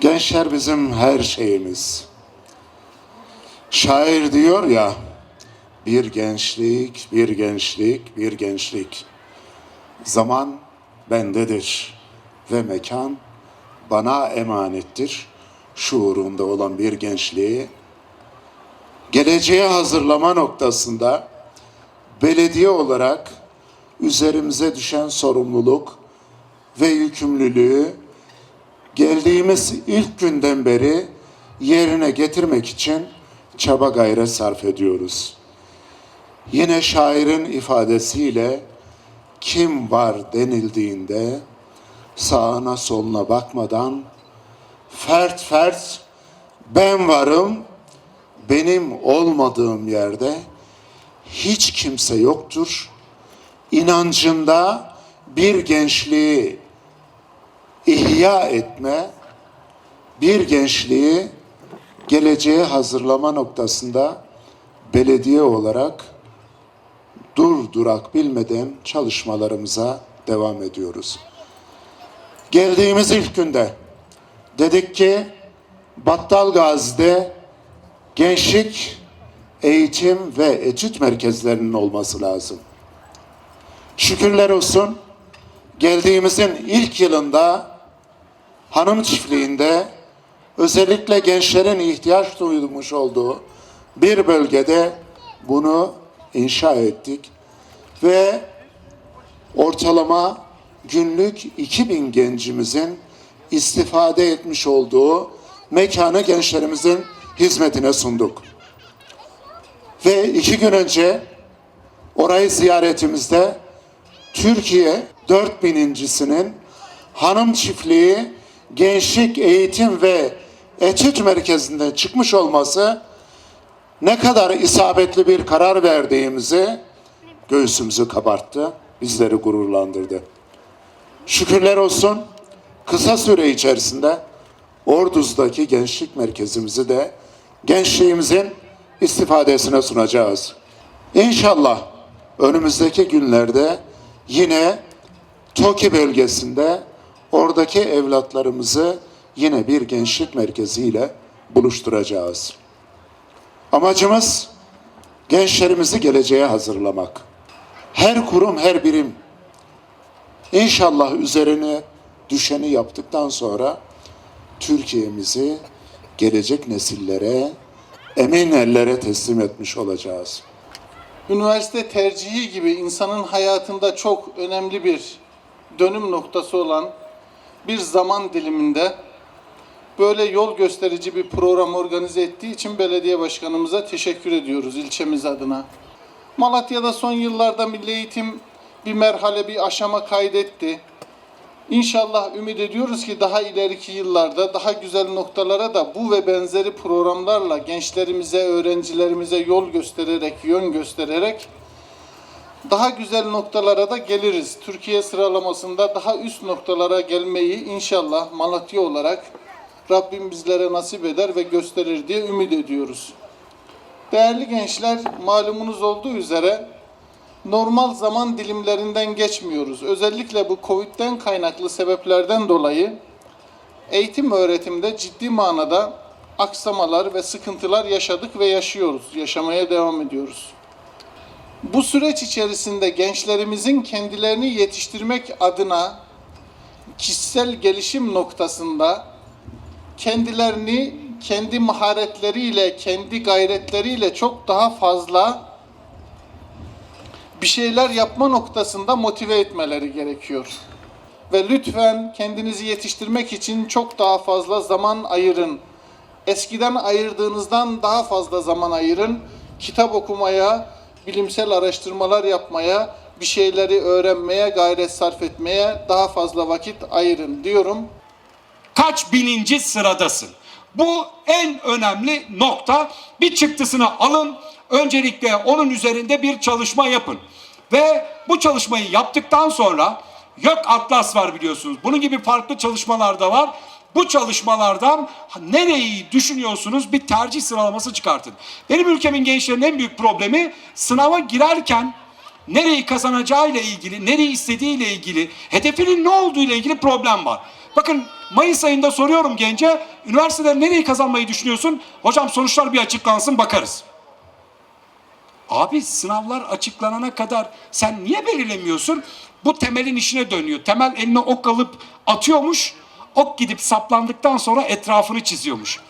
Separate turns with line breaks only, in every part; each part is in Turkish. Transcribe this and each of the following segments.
Gençler bizim her şeyimiz. Şair diyor ya, bir gençlik, bir gençlik, bir gençlik. Zaman bendedir ve mekan bana emanettir. Şuurunda olan bir gençliği geleceğe hazırlama noktasında belediye olarak üzerimize düşen sorumluluk ve yükümlülüğü geldiğimiz ilk günden beri yerine getirmek için çaba gayret sarf ediyoruz. Yine şairin ifadesiyle kim var denildiğinde sağına soluna bakmadan fert fert ben varım benim olmadığım yerde hiç kimse yoktur. İnancında bir gençliği ihya etme, bir gençliği geleceğe hazırlama noktasında belediye olarak dur durak bilmeden çalışmalarımıza devam ediyoruz. Geldiğimiz ilk günde dedik ki Battal Gazi'de gençlik, eğitim ve etüt merkezlerinin olması lazım. Şükürler olsun geldiğimizin ilk yılında hanım çiftliğinde özellikle gençlerin ihtiyaç duymuş olduğu bir bölgede bunu inşa ettik ve ortalama günlük 2000 gencimizin istifade etmiş olduğu mekanı gençlerimizin hizmetine sunduk. Ve iki gün önce orayı ziyaretimizde Türkiye 4000'incisinin hanım çiftliği gençlik eğitim ve etüt merkezinden çıkmış olması ne kadar isabetli bir karar verdiğimizi göğsümüzü kabarttı, bizleri gururlandırdı. Şükürler olsun kısa süre içerisinde Orduz'daki gençlik merkezimizi de gençliğimizin istifadesine sunacağız. İnşallah önümüzdeki günlerde yine TOKİ bölgesinde oradaki evlatlarımızı yine bir gençlik merkeziyle buluşturacağız. Amacımız gençlerimizi geleceğe hazırlamak. Her kurum, her birim inşallah üzerine düşeni yaptıktan sonra Türkiye'mizi gelecek nesillere emin ellere teslim etmiş olacağız.
Üniversite tercihi gibi insanın hayatında çok önemli bir dönüm noktası olan bir zaman diliminde böyle yol gösterici bir program organize ettiği için belediye başkanımıza teşekkür ediyoruz ilçemiz adına. Malatya'da son yıllarda milli eğitim bir merhale, bir aşama kaydetti. İnşallah ümit ediyoruz ki daha ileriki yıllarda daha güzel noktalara da bu ve benzeri programlarla gençlerimize, öğrencilerimize yol göstererek, yön göstererek daha güzel noktalara da geliriz. Türkiye sıralamasında daha üst noktalara gelmeyi inşallah Malatya olarak Rabbim bizlere nasip eder ve gösterir diye ümit ediyoruz. Değerli gençler, malumunuz olduğu üzere normal zaman dilimlerinden geçmiyoruz. Özellikle bu Covid'den kaynaklı sebeplerden dolayı eğitim öğretimde ciddi manada aksamalar ve sıkıntılar yaşadık ve yaşıyoruz. Yaşamaya devam ediyoruz. Bu süreç içerisinde gençlerimizin kendilerini yetiştirmek adına kişisel gelişim noktasında kendilerini kendi maharetleriyle, kendi gayretleriyle çok daha fazla bir şeyler yapma noktasında motive etmeleri gerekiyor. Ve lütfen kendinizi yetiştirmek için çok daha fazla zaman ayırın. Eskiden ayırdığınızdan daha fazla zaman ayırın. Kitap okumaya, bilimsel araştırmalar yapmaya, bir şeyleri öğrenmeye, gayret sarf etmeye daha fazla vakit ayırın diyorum.
kaç bininci sıradasın? Bu en önemli nokta. Bir çıktısını alın. Öncelikle onun üzerinde bir çalışma yapın. Ve bu çalışmayı yaptıktan sonra YÖK Atlas var biliyorsunuz. Bunun gibi farklı çalışmalar da var. Bu çalışmalardan nereyi düşünüyorsunuz bir tercih sıralaması çıkartın. Benim ülkemin gençlerinin en büyük problemi sınava girerken nereyi kazanacağıyla ilgili, nereyi istediğiyle ilgili, hedefinin ne olduğu ile ilgili problem var. Bakın Mayıs ayında soruyorum gence, üniversitede nereyi kazanmayı düşünüyorsun? Hocam sonuçlar bir açıklansın bakarız. Abi sınavlar açıklanana kadar sen niye belirlemiyorsun? Bu temelin işine dönüyor. Temel eline ok alıp atıyormuş. Ok gidip saplandıktan sonra etrafını çiziyormuş.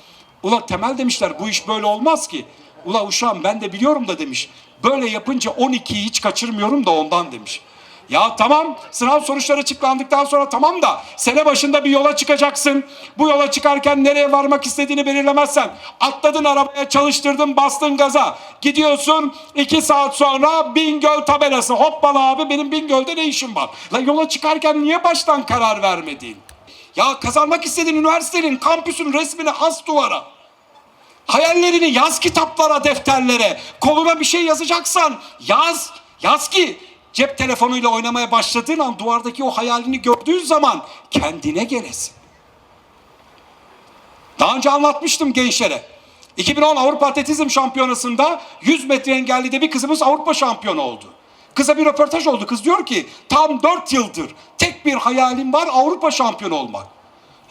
Ula temel demişler bu iş böyle olmaz ki. Ula uşağım ben de biliyorum da demiş. Böyle yapınca 12'yi hiç kaçırmıyorum da ondan demiş. Ya tamam sınav sonuçları açıklandıktan sonra tamam da sene başında bir yola çıkacaksın. Bu yola çıkarken nereye varmak istediğini belirlemezsen atladın arabaya çalıştırdın bastın gaza. Gidiyorsun iki saat sonra Bingöl tabelası hoppala abi benim Bingöl'de ne işim var? La yola çıkarken niye baştan karar vermedin? Ya kazanmak istediğin üniversitenin kampüsün resmini as duvara. Hayallerini yaz kitaplara, defterlere. Koluna bir şey yazacaksan yaz. Yaz ki cep telefonuyla oynamaya başladığın an duvardaki o hayalini gördüğün zaman kendine gelesin. Daha önce anlatmıştım gençlere. 2010 Avrupa Atletizm Şampiyonası'nda 100 metre engellide bir kızımız Avrupa şampiyonu oldu. Kıza bir röportaj oldu. Kız diyor ki tam 4 yıldır tek bir hayalim var Avrupa şampiyonu olmak.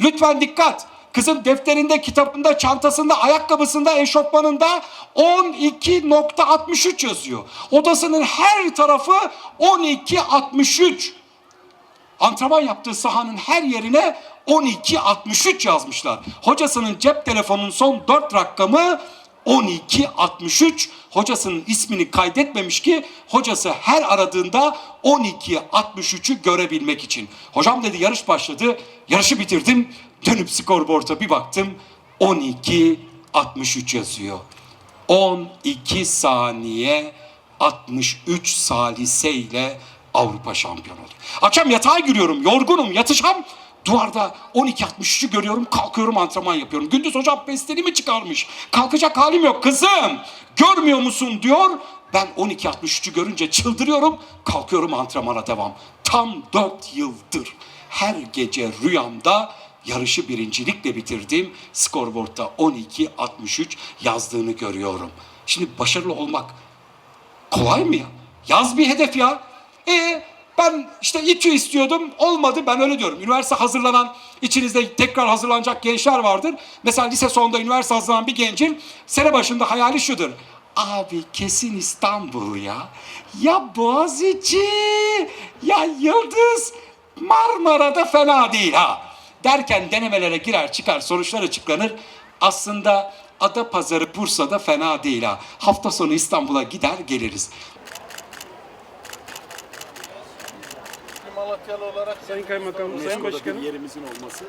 Lütfen dikkat. Kızın defterinde, kitabında, çantasında, ayakkabısında, eşofmanında 12.63 yazıyor. Odasının her tarafı 12.63. Antrenman yaptığı sahanın her yerine 12.63 yazmışlar. Hocasının cep telefonunun son 4 rakamı 12.63. Hocasının ismini kaydetmemiş ki hocası her aradığında 12.63'ü görebilmek için. Hocam dedi yarış başladı. Yarışı bitirdim. Dönüp skorboarda bir baktım. 12.63 yazıyor. 12 saniye 63 saliseyle Avrupa şampiyonu oldu. Akşam yatağa giriyorum, yorgunum, yatacağım. Duvarda 12.63'ü görüyorum, kalkıyorum antrenman yapıyorum. Gündüz hocam pestelimi çıkarmış. Kalkacak halim yok kızım. Görmüyor musun diyor. Ben 12.63'ü görünce çıldırıyorum. Kalkıyorum antrenmana devam. Tam 4 yıldır her gece rüyamda yarışı birincilikle bitirdim. Skorboardta 12.63 yazdığını görüyorum. Şimdi başarılı olmak Kolay mı ya? Yaz bir hedef ya. E ben işte İTÜ istiyordum. Olmadı. Ben öyle diyorum. Üniversite hazırlanan, içinizde tekrar hazırlanacak gençler vardır. Mesela lise sonunda üniversite hazırlanan bir gencin sene başında hayali şudur. Abi kesin İstanbul ya. Ya Boğaziçi, ya Yıldız, Marmara'da fena değil ha. Derken denemelere girer çıkar sonuçlar açıklanır. Aslında Adapazarı Bursa'da fena değil ha. Hafta sonu İstanbul'a gider geliriz.
Malatyalı olarak
Sayın Kaymakam, Sayın Başkanım.
yerimizin olması